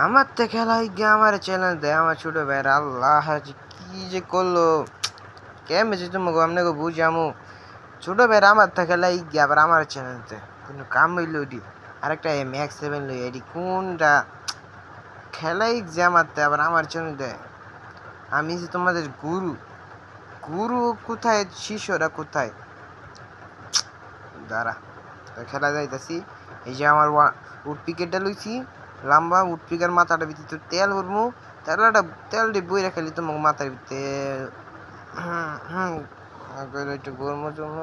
আমার তো খেলা গিয়ে আমার চ্যালেঞ্জ দেয়, আমার ছোট ভাইয়ের। আল্লাহ কি যে করল? কেমন যে তোমাকে আপনাকে বুঝামু? ছোট ভাইয়ের আমার তো খেলা গিয়ে আবার আমার চ্যালেঞ্জ দেয় কোনো কাম হইল ওটি? আরেকটা এম এক্স সেভেন লই এটি কোনটা? খেলাই যে আমার তো আবার আমার চ্যালেঞ্জ দেয়। আমি যে তোমাদের গুরু। গুরু কোথায়? শিষ্যরা কোথায়? দাঁড়া খেলা যাইতাছি। এই যে আমার উড পিকেটটা লইছি। লম্বা উড পিকের মাথাটা ভিতরে তেল ভরমু। তেলটা তেল দিয়ে বই রাখালি তোমার মাথার ভিতরে একটু গরমের জন্য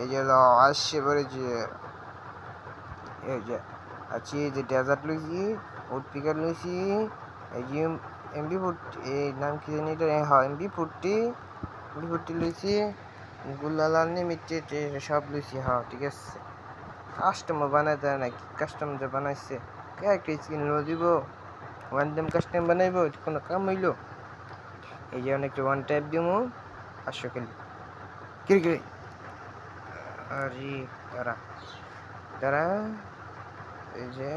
এই যে আসছে পরে যে, এই যে আছি এই যে ডেজার্ট লইছি উড পিকার লইছি, এই যে এমবি ফুটি এই নাম কি জানি এটা? হ্যাঁ এমবি ফুটি এমবি ফুটি লইছি গুলালাল নিমিটে সব লইছি হ্যাঁ ঠিক আছে। কাস্টমার বানাইতে হয় নাকি? কাস্টমার যে বানাইছে একটা স্ক্রিন লো দিব। ওয়ান টাইম কাস্টমার বানাইবো, কোনো কাম হইল? এই যে অনেকটা ওয়ান টাইপ দিমু, পাঁচশো খেলি কিরে কিরে? আরে, দাঁড়া। দাঁড়া। এই যে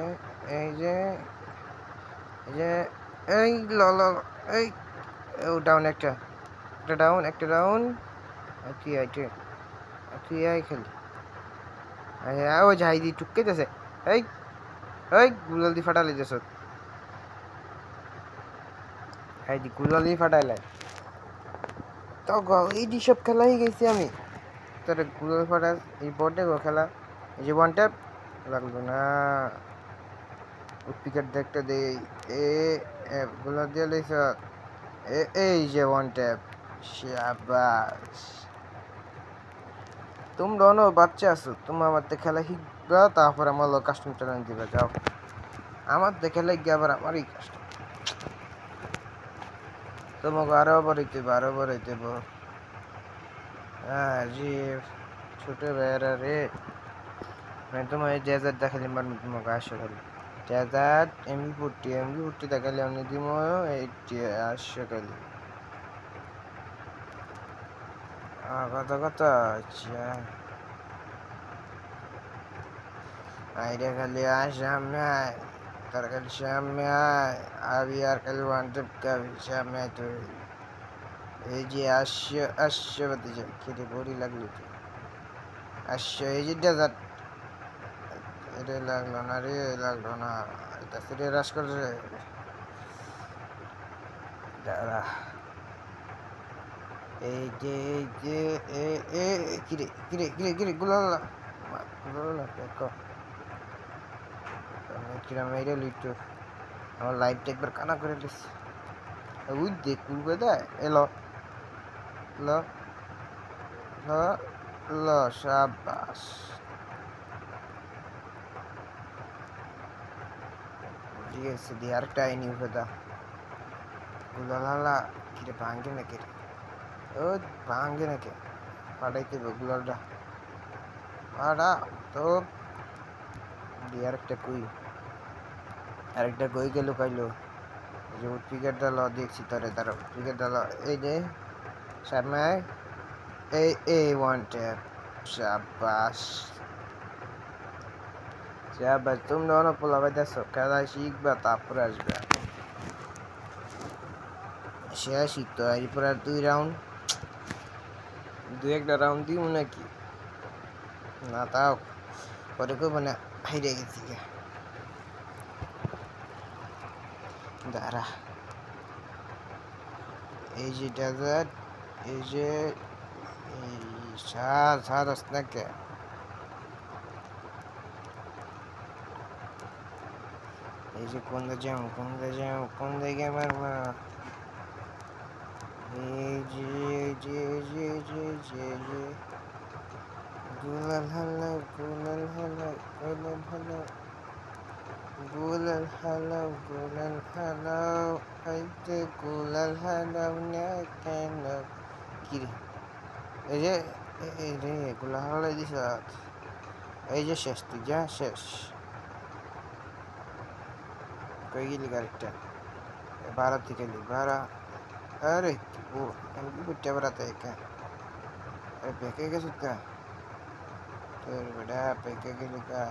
এই যে এই যে, এই ল এই, ও ডাউন একটা। একটা ডাউন একটা ডাউন তুই আইটে তুই আই খেলি। আচ্ছা ও যাই দি টুকে যাচ্ছে এই এই গুলাল ফাটালি যাস এই দি গুলাল ফাটাইলাই তো এই দি সব খেলাই গেছি আমি। তোর গুলাল ফাটা, এই বটে গো খেলা। এই যে ওয়ান ট্যাপ লাগল না। উৎপিকার দেখতে দে, এ গুলাল দিয়ে লইছ। এ, এই যে ওয়ান ট্যাপ শাবাশ তোমরা অন্য বাচ্চা আছো, তোমরা আমার তো খেলা শিখবা তারপর আমার লোক কাস্টম চ্যালেঞ্জ দিবা, যাও। আমার তো খেলা গিয়ে আবার আমারই কষ্ট তোমাকে আরও বাড়াইতে হবে আরও বাড়াইতে হবে হ্যাঁ জি, ছোট ভাইয়েরা রে। মানে তোমার এই ডেজার্ট দেখালি মানে তোমাকে আসো খালি। ডেজার্ট এমবি ফুটি এমবি ফুটি দেখালি আমি দিব এইটি আসো খালি। কত কত আচ্ছা। আইডিয়া খালি আয়, সামনে আয়। তার খালি সামনে আয়। আবি আর খালি ওয়ান টেপ খাবি, সামনে আয় তুই। এই যে আসছে বাতি যে খেতে বড়ি লাগল তো। আসছে এই যে ডেজার্ট এটা লাগল না রে, লাগল না। এটা ফিরে রাস করে দাঁড়া। এই যে এই যে, এ এ, কিরে কিরে কিরে কিরে, গুলালা। গুলালা দেখো কিরাম মেরে লিটু আমার লাইফটা একবার কানা করে দিস। ওই দেখ কুলবে দেয় এলো। ল ল ল সাবাস ঠিক আছে দিয়ে আরেকটা আইনি উঠে দা গুলালা কিরে ভাঙ্গে না কিরে ও, ভাঙ্গে নাকি? পাঠাইতে গুলালটা পাড়া তো দিয়ে আরেকটা কুই? আরেকটা কই গেল কাইলো যে উৎপিকের ডাল দেখছি তোরে তার উৎপিকের ডাল এই যে সামনে এই এই ওয়ান ট্যাপ সাবাস সাবাস তোমরা অনেক পোলাবাই দেখছ খেলা শিখবা তারপরে আসবে সে শিখতো এরপর আর দুই রাউন্ড দুই একটা রাউন্ড দিব নাকি না তাও পরে কই মানে হাইরে গেছি গে দাঁড়া। এই যে ডেজার্ট এই যে সাত সাত আসতে না কে এই যে কোন দে যাও, কোন দে যাও, কোন দিকে মারবা? এই যে যে যে যে যে যে। গুলাল হালা গুলাল হালা গুলাল হালা গুলাল হালা গুলাল হালা এই যে গুলাল হালা না কেন কি রে এই যে এই রে গুলাল হালা দিছ এই যে শেষ তুই যা শেষ কই গেলি গাড়িটা বারা থেকে গেলি বারা আরে ও আমি কি করতে বেড়াতে একা আরে পেকে গেছো কা তোর বেটা পেকে গেলি কা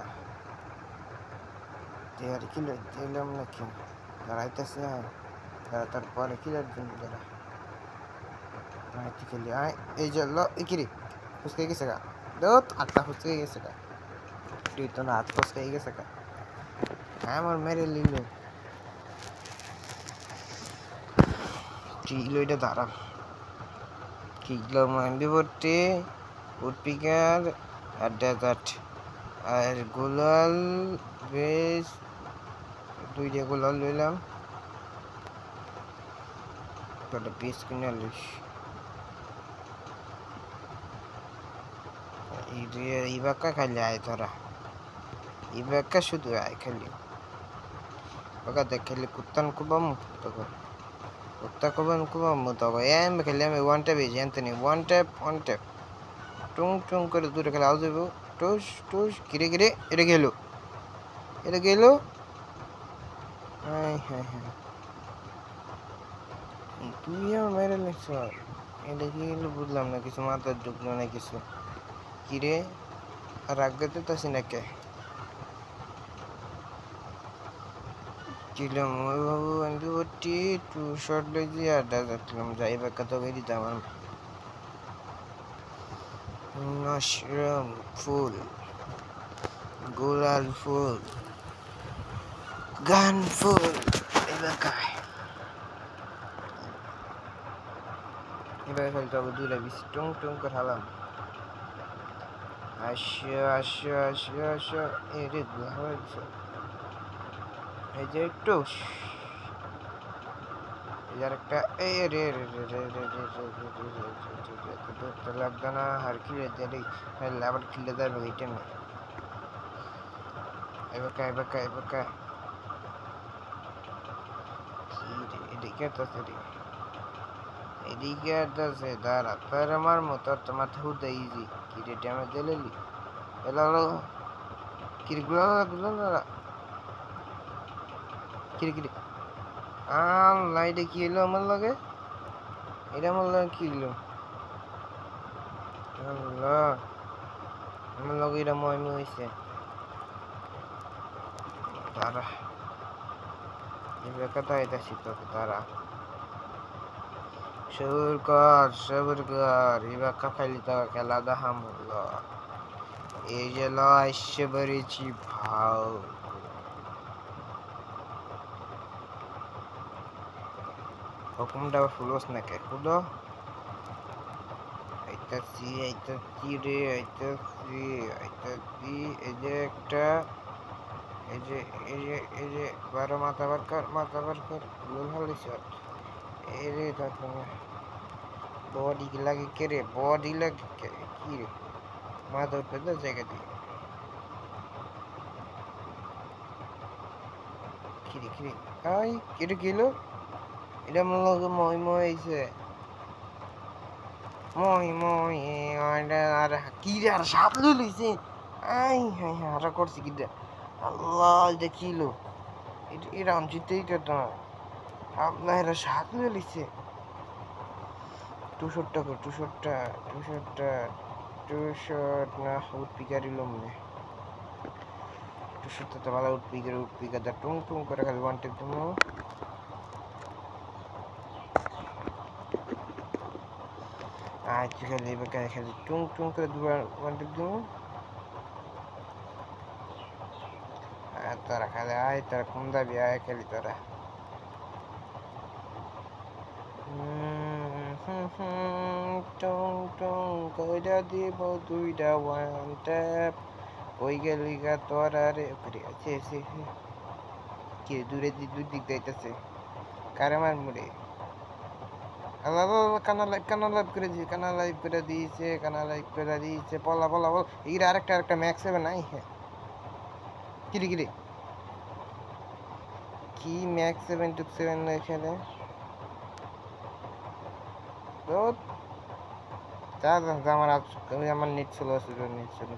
আর কিলো দিলাম নাকি দাঁড়াইতেছে দাঁড়া তারপরে কিলার দিন দাঁড়া আয় খেলি আয় এই যে ল ইকিরি ফুসকে গেছে গা দোত আটটা ফুসকে গেছে গা তুই তো না হাত ফুসকে গেছে গা আমার মেরে লিল কিলো এটা দাঁড়া কিলো মান্ডি ভর্তি উডপিকার আর ডেজার্ট আর গোলাল, বেশ দুইটা গোলাল লইলাম। কটা পিস কিনে লিস এই বাক্কা খালি আয় তোরা। এই বাক্কা শুধু আয় খালি। বাকা দেখ খালি কুত্তান কুবাম তখন কুত্তা কুবান কুবাম তখন এম খালি, আমি ওয়ান ট্যাপ এই জানতে ওয়ান ট্যাপ ওয়ান ট্যাপ টুং টুং করে দূরে খেলে আউজ হইব। টুস টুস কিরে কিরে এটা গেল। এটা গেল। হ্যাঁ হ্যাঁ হ্যাঁ। তুই আমার মেরে নিস এটা কি গেলো বুঝলাম না, কিছু মাথার ঢুকলো না কিছু। কিরে রাগ গেতে তাসি না ছিলাম ওই বাবু আমি ভর্তি টু শর্ট লইছি আড্ডা যাচ্ছিলাম যাইবার কথা কই দিতাম আমার। মাশরুম ফুল, গোলাল ফুল, গান ফুল, এলাকায়। এবার খালি তবে দূরে বেশি টুং টুং করে হালাম। আসো আসো আসো আসো, এরে হয়েছে এই যে একটু এই আর একটা এই রে রে রে রে রে রে রে রে রে রে লাগতো না আর কি রে দেরি আবার খিলে যাবে এইটা না এবার কা এবার কা এবার কা এদিকে তো সেরি এদিকে তো সে দাঁড়া তোর আমার মতো তোমার হুদা ইজি কি রে ড্যামেজ দিলি এলো কিরগুলো গুলো কিরে আল্লাহ এটা কি এলো আমার লাগে? এটা আমার লাগে কি এলো আল্লাহ, আমার লগে এটা ময়মি হয়েছে এবার কথা খেলা দেখাম এই যে লয় এসে ভাও হুকুমটা ফুলোস না কে খুদো আইতাছি আইতাছি রে আইতাছি আইতাছি এই যে একটা এই যে এই যে এই যে বারো মাথা বার কর মাথা বার কর লোল হলি শট এই রে তারপরে বডি লাগে কে রে বডি লাগে কে কি রে মাথা উঠবে তো জায়গা দিয়ে কিরে কিরে আই কিরে কিলো এটা মনে লাগে মই মই মই আর কি রে আর সাপ লই লইছে। আই, হাই হাই আর করছি কি রে আল্লাহ, এটা কিলো এটা এটা জিতেই করতো না আল্লাহ এরা সাপ লই লইছে। টুশোরটা কর টুশোরটা টুশোরটা টুশোর না উঠ পিকারি লমনে টুশোরটা তো ভালো উঠ পিকার উঠ দা টুং টুং করে খালি ওয়ান টেপ তুমি আচ্ছা খালি এবার খালি টুং টুং করে দুবার ওয়ান টেপ দিব আর তারা খালি আয় তারা কোন দাবি আয় খালি তারা টং টং কইরা দিব দুইটা ওয়ান ট্যাপ কই গেলি গা তোরা রে করে আছে আছে কি দূরে দুই দিক যাইতেছে কারে মার মুড়ে কানা লাইভ কানা লাইভ করে দিয়েছে কানা লাইভ করে দিয়েছে কানা লাইভ করে দিয়েছে পলা পলা বল। এই আরেকটা আরেকটা ম্যাক্স হবে নাই হ্যাঁ কিরে কিরে? কি ম্যাক্স সেভেন টু সেভেন এখানে তো আমার আমার নেট ছিল নেট ছিল।